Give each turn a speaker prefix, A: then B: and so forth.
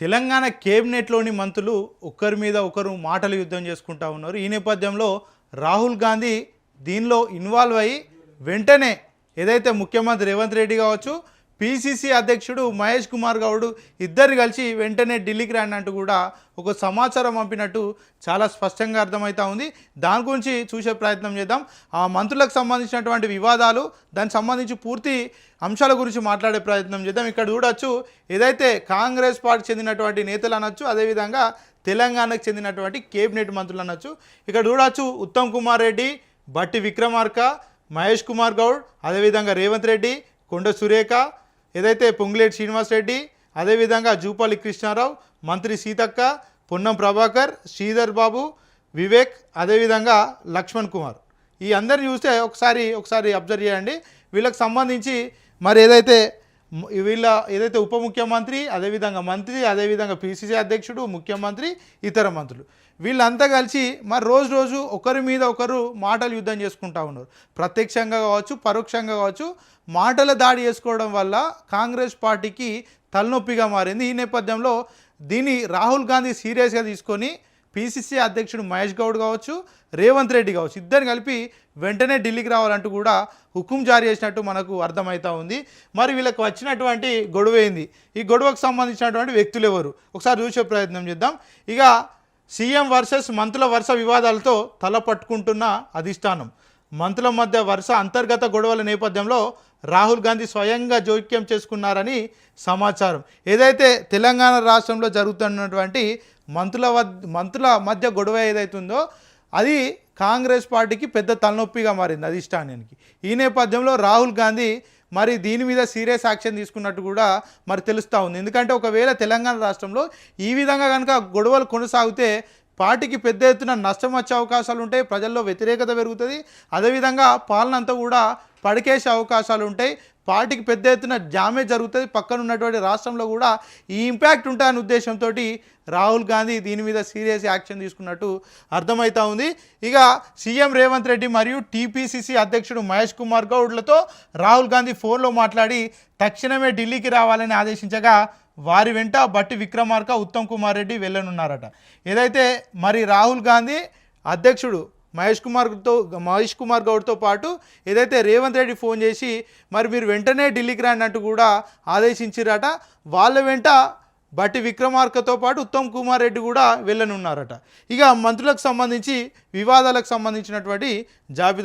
A: తెలంగాణ కేబినెట్లోని మంత్రులు ఒకరి మీద ఒకరు మాటలు యుద్ధం చేసుకుంటా ఉన్నారు. ఈ నేపథ్యంలో రాహుల్ గాంధీ దీనిలో ఇన్వాల్వ్ అయ్యి వెంటనే ఏదైతే ముఖ్యమంత్రి రేవంత్ రెడ్డి కావచ్చు పిసిసి అధ్యక్షుడు మహేష్ కుమార్ గౌడ్ ఇద్దరు కలిసి వెంటనే ఢిల్లీకి రండి అంటూ కూడా ఒక సమాచారం పంపినట్టు చాలా స్పష్టంగా అర్థమవుతా ఉంది. దాని గురించి చూసే ప్రయత్నం చేద్దాం. ఆ మంత్రులకు సంబంధించినటువంటి వివాదాలు దానికి సంబంధించి పూర్తి అంశాల గురించి మాట్లాడే ప్రయత్నం చేద్దాం. ఇక్కడ చూడొచ్చు ఏదైతే కాంగ్రెస్ పార్టీ చెందినటువంటి నేతలు అనొచ్చు అదేవిధంగా తెలంగాణకు చెందినటువంటి కేబినెట్ మంత్రులు అనొచ్చు. ఇక్కడ చూడొచ్చు ఉత్తమ్ కుమార్ రెడ్డి బట్టి విక్రమార్క మహేష్ కుమార్ గౌడ్ అదేవిధంగా రేవంత్ రెడ్డి కొండ సురేఖ ఏదైతే పొంగులేటి శ్రీనివాస్ రెడ్డి అదేవిధంగా జూపాలి కృష్ణారావు మంత్రి సీతక్క పొన్నం ప్రభాకర్ శ్రీధర్ బాబు వివేక్ అదేవిధంగా లక్ష్మణ్ కుమార్. ఈ అందరిని చూస్తే ఒకసారి ఒకసారి అబ్జర్వ్ చేయండి. వీళ్ళకి సంబంధించి మరి ఏదైతే వీళ్ళ ఏదైతే ఉప ముఖ్యమంత్రి అదేవిధంగా మంత్రి అదేవిధంగా పిసిసి అధ్యక్షుడు ముఖ్యమంత్రి ఇతర మంత్రులు. వీళ్ళంతా కలిసి మరి రోజు రోజు ఒకరి మీద ఒకరు మాటలు యుద్ధం చేసుకుంటా ఉన్నారు. ప్రత్యక్షంగా కావచ్చు పరోక్షంగా కావచ్చు మాటల దాడి చేసుకోవడం వల్ల కాంగ్రెస్ పార్టీకి తలనొప్పిగా మారింది. ఈ నేపథ్యంలో దీన్ని రాహుల్ గాంధీ సీరియస్గా తీసుకొని పిసిసి అధ్యక్షుడు మహేష్ గౌడ్ కావచ్చు రేవంత్ రెడ్డి కావచ్చు ఇద్దరు కలిపి వెంటనే ఢిల్లీకి రావాలంటూ కూడా హుకుం జారీ చేసినట్టు మనకు అర్థమవుతా ఉంది. మరి వీళ్ళకి వచ్చినటువంటి గొడవ ఏంది? ఈ గొడవకు సంబంధించినటువంటి వ్యక్తులు ఎవరు? ఒకసారి చూసే ప్రయత్నం చేద్దాం. ఇక సీఎం వర్సెస్ మంత్రుల వరుస వివాదాలతో తల పట్టుకుంటున్న అధిష్టానం. మంత్రుల మధ్య వరుస అంతర్గత గొడవల నేపథ్యంలో రాహుల్ గాంధీ స్వయంగా జోక్యం చేసుకున్నారని సమాచారం. ఏదైతే తెలంగాణ రాష్ట్రంలో జరుగుతున్నటువంటి మంత్రుల మంత్రుల మధ్య గొడవ ఏదైతుందో అది కాంగ్రెస్ పార్టీకి పెద్ద తలనొప్పిగా మారింది అధిష్టానానికి ఈ నేపథ్యంలో రాహుల్ గాంధీ మరి దీని మీద సీరియస్ యాక్షన్ తీసుకున్నట్టు కూడా మరి తెలుస్తూ ఉంది. ఎందుకంటే ఒకవేళ తెలంగాణ రాష్ట్రంలో ఈ విధంగా కనుక గొడవలు కొనసాగితే పార్టీకి పెద్ద ఎత్తున నష్టం వచ్చే అవకాశాలు ఉంటాయి ప్రజల్లో వ్యతిరేకత పెరుగుతుంది. అదేవిధంగా పాలన అంతా కూడా పడికేసే అవకాశాలు ఉంటాయి. పార్టీకి పెద్ద ఎత్తున డ్యామేజ్ జరుగుతుంది. పక్కన ఉన్నటువంటి రాష్ట్రంలో కూడా ఈ ఇంపాక్ట్ ఉంటాయనే ఉద్దేశంతో రాహుల్ గాంధీ దీని మీద సీరియస్ యాక్షన్ తీసుకున్నట్టు అర్థమవుతా ఉంది. ఇక సీఎం రేవంత్ రెడ్డి మరియు టీపీసీసీ అధ్యక్షుడు మహేష్ కుమార్ గౌడ్లతో రాహుల్ గాంధీ ఫోన్లో మాట్లాడి తక్షణమే ఢిల్లీకి రావాలని ఆదేశించగా వారి వెంట బట్టి విక్రమార్క ఉత్తమ్ కుమార్ రెడ్డి వెళ్ళనున్నారట. ఏదైతే మరి రాహుల్ గాంధీ అధ్యక్షుడు మహేష్ కుమార్తో మహేష్ కుమార్ గౌడ్తో పాటు ఏదైతే రేవంత్ రెడ్డి ఫోన్ చేసి మరి మీరు వెంటనే ఢిల్లీకి రాండి అంటూ కూడా ఆదేశించిరట వాళ్ళ వెంట బట్టి విక్రమార్కతో పాటు ఉత్తమ్ కుమార్ రెడ్డి కూడా వెళ్ళనున్నారట. ఇక మంత్రులకు సంబంధించి వివాదాలకు సంబంధించినటువంటి జాబితా